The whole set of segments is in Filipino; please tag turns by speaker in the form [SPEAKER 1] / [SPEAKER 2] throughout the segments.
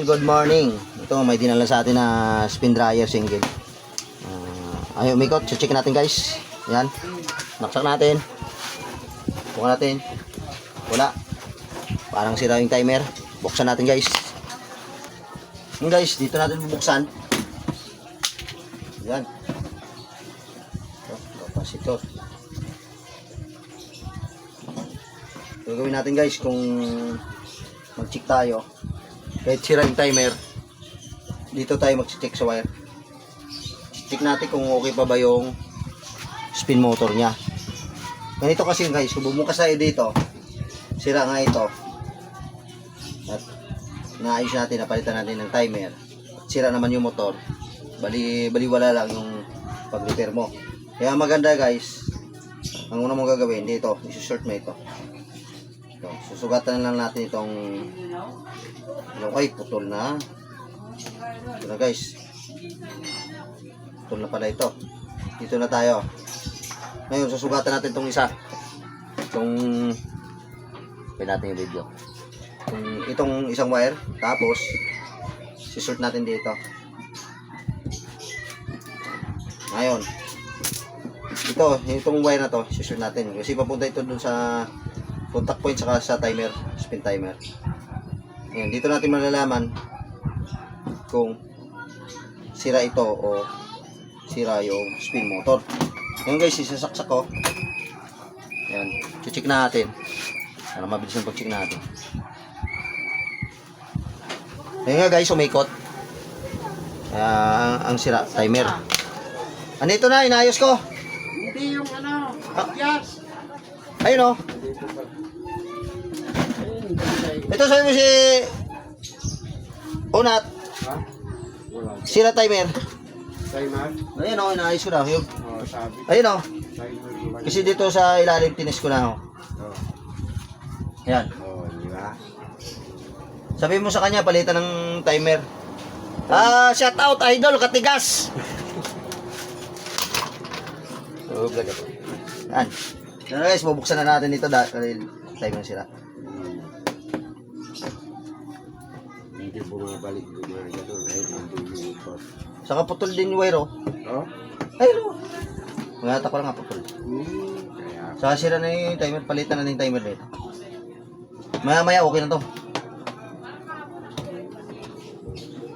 [SPEAKER 1] Good morning. Ito, may dinala sa atin na spin dryer single. Uh, ayun, umikot. Check natin guys. Yan. Naksak natin. Buka natin. Wala. Parang sira yung timer. Buksan natin guys. Yung guys, dito natin bubuksan. Yan. Ito, capacitor. Gagawin natin guys kung mag-check tayo. Kahit sira yung timer, dito tayo mag-check sa wire. Check natin kung okay pa ba yung spin motor niya. Ganito kasi guys, kung bumukas tayo dito, sira nga ito. At naayos natin, napalitan natin ng timer. At sira naman yung motor. Bali, baliwala lang yung pag-repair mo. Kaya maganda guys, ang una mong gagawin dito, isusort mo ito. Ito, susugatan lang natin itong ano ay putol na. Ito na guys. Putol na pala ito. Dito na tayo. Ngayon, susugatan natin itong isa. Itong Pwede natin yung video. Itong, itong isang wire. Tapos, sisort natin dito. Ngayon, ito, itong wire na to, sisort natin. Kasi papunta ito dun sa contact point saka sa timer, spin timer. Ayan, dito natin malalaman kung sira ito o sira yung spin motor. Ngayon guys, isasaksak ko. Ayan, check natin. Para mabilis yung pag-check natin. Ayan nga guys, umikot. Kaya ang, ang sira, timer. Andito na, inayos ko.
[SPEAKER 2] Hindi yung ano,
[SPEAKER 1] Ah.
[SPEAKER 2] yes.
[SPEAKER 1] Ayun oh. Ito sabi mo si Unat,
[SPEAKER 2] Ha? Wala.
[SPEAKER 1] sira timer.
[SPEAKER 2] Timer?
[SPEAKER 1] Ayun oh, inaayos ko na. Ayun,
[SPEAKER 2] Oh, sabi.
[SPEAKER 1] ayun oh.
[SPEAKER 2] Lang.
[SPEAKER 1] Kasi dito sa ilalim tinis ko na oh.
[SPEAKER 2] Oh,
[SPEAKER 1] Ayan.
[SPEAKER 2] oh di ba?
[SPEAKER 1] Sabi mo sa kanya, palitan ng timer. Ah, shout out idol, katigas. oh, vlog ako. Yan. Yan guys, bubuksan na natin ito dahil timer sila.
[SPEAKER 2] Hindi bumabalik gumagano. Ay, hindi yung
[SPEAKER 1] Saka putol din yung wire oh.
[SPEAKER 2] Oh?
[SPEAKER 1] Ayun oh. Mga ko lang nga putol.
[SPEAKER 2] Hmm, kaya.
[SPEAKER 1] Saka sira na yung timer, palitan na yung timer dito. Maya maya okay na to.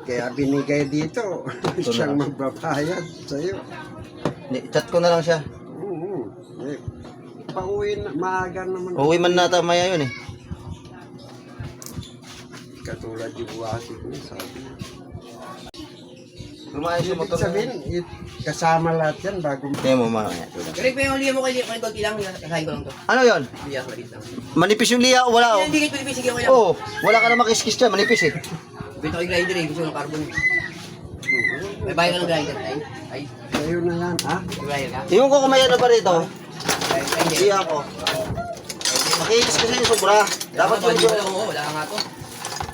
[SPEAKER 2] Kaya binigay dito. Siyang magbabayad sa'yo.
[SPEAKER 1] Ni- Chat ko na lang siya.
[SPEAKER 2] Oo. Eh, pauwi na, maaga naman.
[SPEAKER 1] Uwi man nata maya yun eh.
[SPEAKER 2] Katulad yung wasi ko, sabi.
[SPEAKER 1] Yung
[SPEAKER 2] Ibig
[SPEAKER 1] motor.
[SPEAKER 2] sabihin, it, kasama lahat yan bago
[SPEAKER 1] Kaya mo mamaya.
[SPEAKER 3] Pero pa yung liya mo kay kay konti lang, kasahin ko lang to.
[SPEAKER 1] Ano yon?
[SPEAKER 3] Liya, maliit lang.
[SPEAKER 1] Manipis yung liya wala oh?
[SPEAKER 3] Hindi kay Pilipin, sige lang.
[SPEAKER 1] Oo, wala ka na makiskis dyan, manipis eh.
[SPEAKER 3] Bito kay grinder eh, gusto ng carbon. May bayan ka ng grinder, ay. Ay,
[SPEAKER 2] Sa'yo na yan, ha?
[SPEAKER 3] may bayan ka.
[SPEAKER 1] Yung ko kumayan na pa rito,
[SPEAKER 3] hindi.
[SPEAKER 1] siya ako. Makinis kasi yung sobra. Dapat medyo...
[SPEAKER 3] wala ka nga to.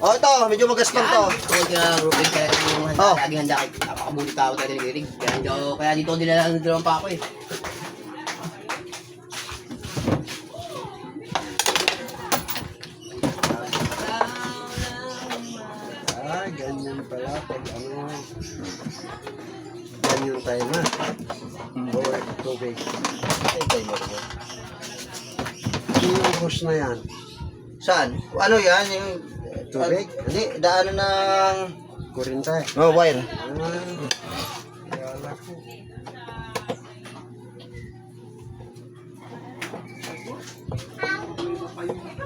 [SPEAKER 1] Oh, ito, medyo magaspang to.
[SPEAKER 3] Tungkol ka na group din kaya yung handa,
[SPEAKER 1] Oh.
[SPEAKER 3] laging handa napakabuti tao tayo nililig. Kaya ako, kaya dito nila lang dalawang pa ako eh.
[SPEAKER 2] Ah, ganyan pala pag ano. Ganyan tayo na. Oo, tubig.
[SPEAKER 1] Ay, mo.
[SPEAKER 2] Yung hose na yan.
[SPEAKER 1] Saan? Ano yan? Yung...
[SPEAKER 2] Tubig?
[SPEAKER 1] Hindi, daanan ng...
[SPEAKER 2] Kurinta.
[SPEAKER 1] Oh, wire.
[SPEAKER 2] Ko.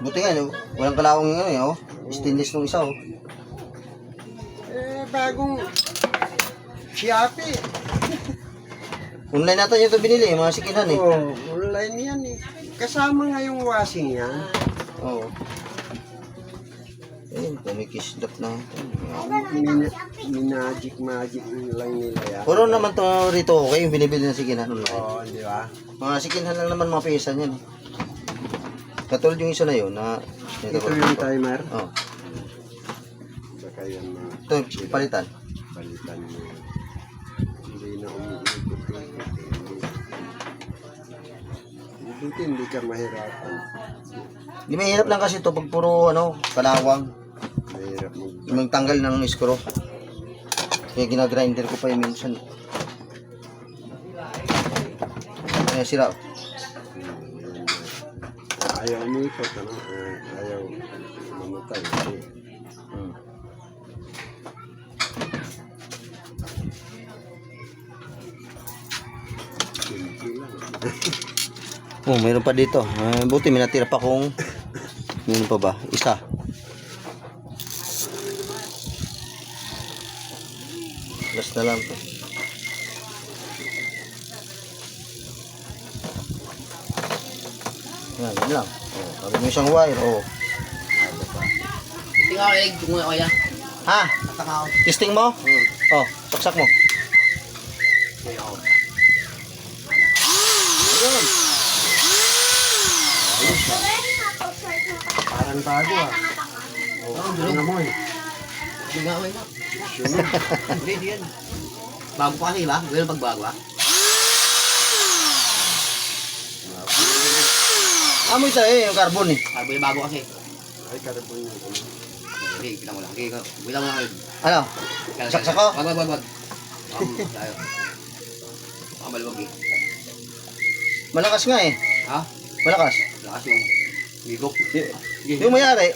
[SPEAKER 1] Buti nga, no? walang kalawang ano eh, oh. Stainless nung isa, oh.
[SPEAKER 2] Eh, bagong Shopee.
[SPEAKER 1] Online natin yung ito binili, eh, mga sikinan eh.
[SPEAKER 2] Oh, online yan eh. Kasama nga yung washing yan.
[SPEAKER 1] Oo. Oh. Ayun, kumikis dap na.
[SPEAKER 2] Min minagic magic lang nila yan.
[SPEAKER 1] Puro naman to rito, okay, yung binibili ng sikinan.
[SPEAKER 2] Oo, oh, di ba?
[SPEAKER 1] Mga sikinhan lang naman mga pesa niyan. Katulad yung isa na yun, na...
[SPEAKER 2] Ito yung timer.
[SPEAKER 1] Oh,
[SPEAKER 2] Saka yan mga
[SPEAKER 1] ito, palitan.
[SPEAKER 2] palitan mo. Hindi na umiikot-ikot. Buti hindi ka mahirapan.
[SPEAKER 1] Di mahirap lang kasi ito pag puro, ano, kalawang.
[SPEAKER 2] Mag...
[SPEAKER 1] magtanggal ng screw. Kaya ginagrinder ko pa yun minsan. Kaya sila.
[SPEAKER 2] Ayaw mo ito, ano? eh, ayaw mamatay.
[SPEAKER 1] Hmm. Oh, mayroon pa dito. Eh, buti may natira pa kung meron pa ba? Isa. Last na lang to. Yan, yan lang. Oh, sabi mo isang wire. Oh.
[SPEAKER 3] Tingnan ko, egg. Kung ako yan.
[SPEAKER 1] Ha?
[SPEAKER 3] Ataka ako.
[SPEAKER 1] Testing mo? Oh, saksak mo.
[SPEAKER 3] Ako.
[SPEAKER 1] Ayun.
[SPEAKER 2] Parang bago ah.
[SPEAKER 3] Oo,
[SPEAKER 2] Ano mo eh.
[SPEAKER 3] Hindi nga, wala.
[SPEAKER 2] Sunod.
[SPEAKER 3] Hindi, hindi yan. Bago pa kasi, ba? Ganun pagbago, ah.
[SPEAKER 1] Amoy tayo eh, yung carbon eh.
[SPEAKER 3] Carbo yung bago kasi.
[SPEAKER 2] Ay, karapon na.
[SPEAKER 3] Hindi, kita mo lang. Hindi, kita mo lang.
[SPEAKER 1] Ano? Saksak ko?
[SPEAKER 3] Wag, wag, wag, wag. Um, tayo. Baka maluwag eh.
[SPEAKER 1] Malakas nga eh.
[SPEAKER 3] Ha?
[SPEAKER 1] Malakas.
[SPEAKER 3] Lakas yung migok.
[SPEAKER 1] Y- yung mayari,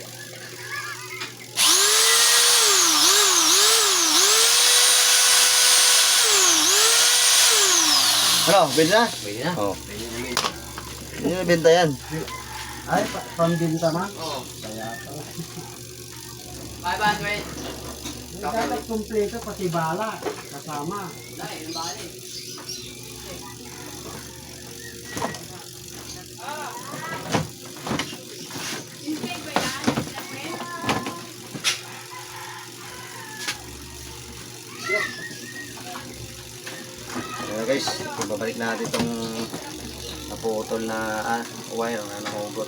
[SPEAKER 1] ano, benta na?
[SPEAKER 3] Pwede na.
[SPEAKER 1] Oo.
[SPEAKER 3] Pwede na yun.
[SPEAKER 1] Hindi na benta yan.
[SPEAKER 2] Ay, pa pambinta ma?
[SPEAKER 3] Oo.
[SPEAKER 2] Kaya pala.
[SPEAKER 3] Bye, bye, wait.
[SPEAKER 2] Dapat kumpleto pati bala. Kasama.
[SPEAKER 3] Dahil, yung
[SPEAKER 1] guys, babalik natin itong naputol na ah, wire na nakugot.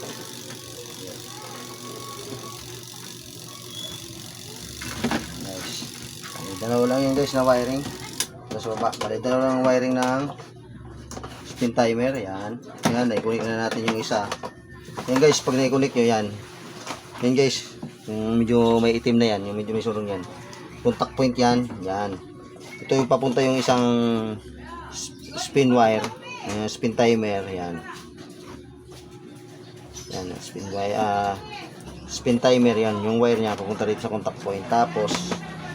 [SPEAKER 1] Nice. Bali, dalawa lang yung guys na wiring. Tapos baba. Bali, dalawa lang ang wiring ng spin timer. Yan. Yan, naikunik na natin yung isa. Yan guys, pag naikunik nyo yan. Yan guys, yung medyo may itim na yan, yung medyo may sulong yan. Contact point yan. Yan. Ito yung papunta yung isang sp- spin wire, uh, spin timer, yan. Yan, spin wire, ah, spin timer yan, yung wire niya papunta dito sa contact point. Tapos,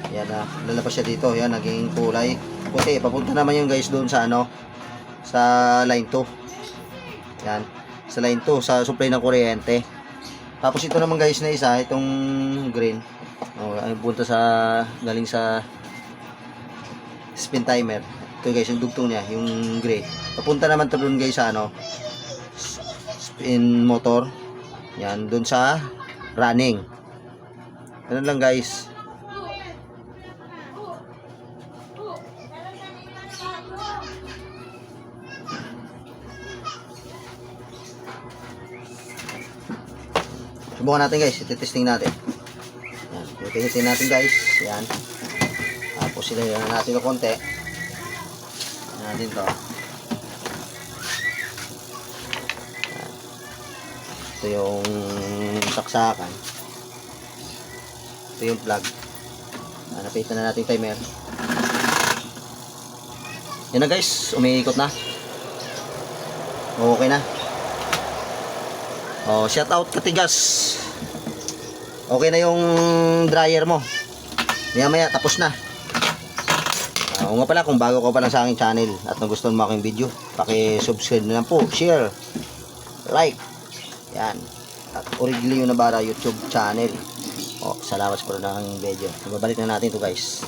[SPEAKER 1] yan na, lalabas siya dito, yan, naging kulay. Puti, papunta naman yung guys doon sa ano, sa line 2. Yan, sa line 2, sa supply ng kuryente. Tapos ito naman guys na isa, itong green. Oh, punta sa galing sa spin timer. Ito guys, yung dugtong niya, yung gray. Papunta naman to doon guys sa ano, spin motor. Yan, doon sa running. Ano lang guys. Subukan natin guys, iti-testing natin. Yan, pipinitin natin guys. Yan. Sila yan natin ng konti. Natin to. Ito yung saksakan. Ito yung plug. Yan, napitan na natin timer. Yan na guys, umiikot na. Okay na. Oh, shout out Katigas. Okay na yung dryer mo. Maya maya, tapos na. Uh, nga pala, kung bago ka pa lang sa aking channel at nagustuhan mo aking video, paki-subscribe na lang po, share, like. Yan. At Origlio Nabara YouTube channel. Oh, salamat sa panonood ng video. Babalik na natin to guys.